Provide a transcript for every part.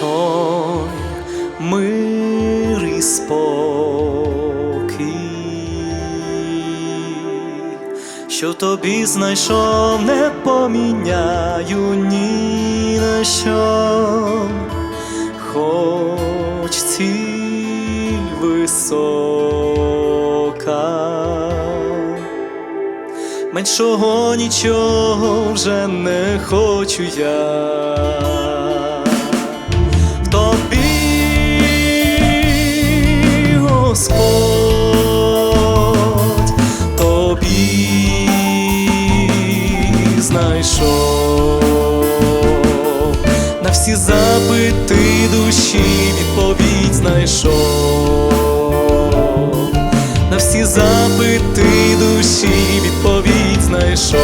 той мир і спокій, що тобі знайшов, не поміняю ні на що, хоч ціль висока. Меншого нічого вже не хочу я. Всі запити душі відповідь знайшов, на всі запити душі відповідь знайшов.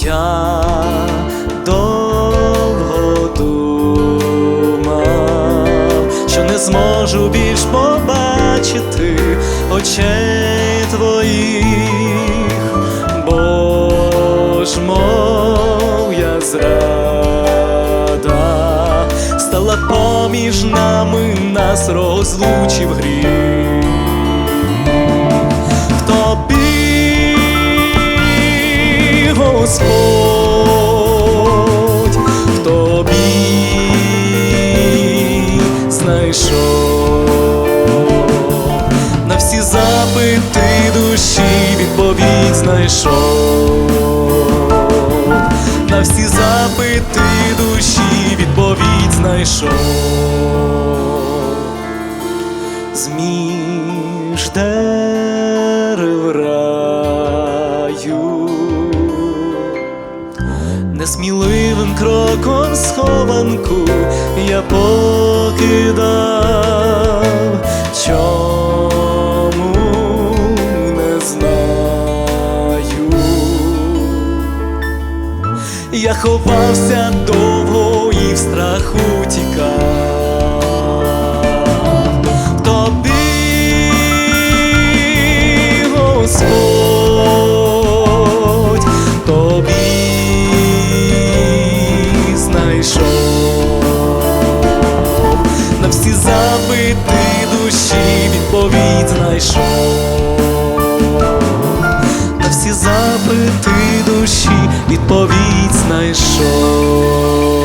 Я довго думав, що не зможу більш побачити очей твоїх, зрада стала поміж нами, нас розлучив гріх. Тобі, Господь, в тобі знайшов на всі запити душі відповідь знайшов, всі запити душі відповідь знайшов. Зміж дерев раю, несміливим кроком схованку я покидав, Я ховався довго і в страху тікав. Тобі, Господь, тобі знайшов на всі запити душі відповідь знайшов запити душі відповідь знайшов.